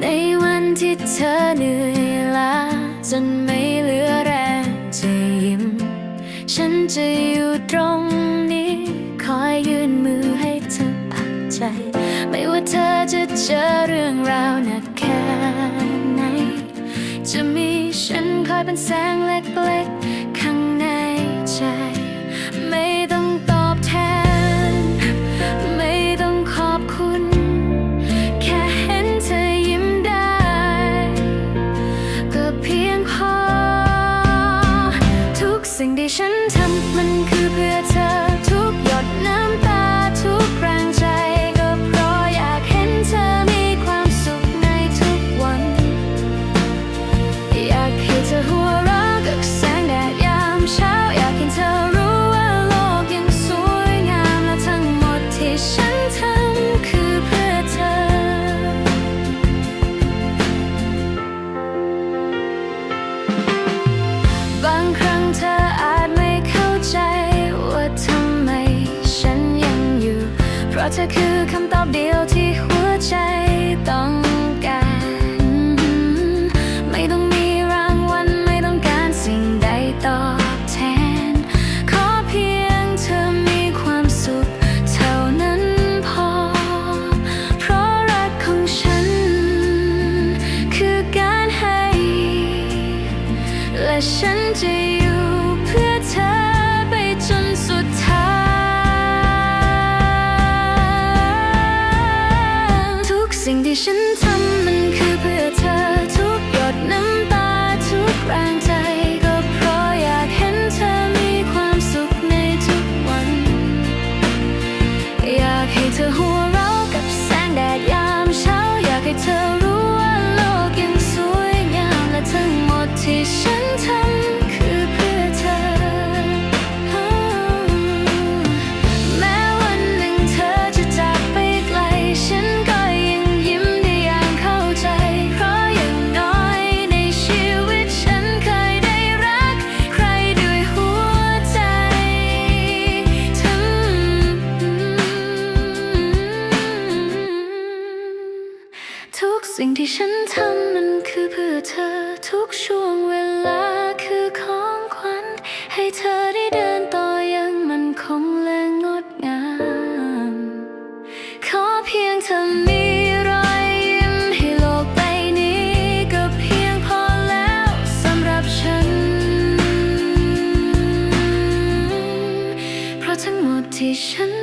ในวันที่เธอเหนื่อยล้าจนไม่เหลือแรงจะยิ้ม ฉันจะอยู่ตรงนี้ คอยยื่นมือให้เธอพักใจ ไม่ว่าเธอจะเจอเรื่องราวหนักแค่ไหน จะมีฉันคอยเป็นแสงเล็กๆ ข้างในใจ เธอคือคำตอบเดียวที่หัวใจต้อง สิ่งที่ฉันทำมันคือเพื่อเธอทุกช่วงเวลาคือของขวัญ ให้เธอได้เดินต่อยังมันคงและงดงาม ขอเพียงเธอมีรอยยิ้มให้โลกใบนี้ก็เพียงพอแล้วสำหรับฉัน เพราะทั้งหมดที่ฉัน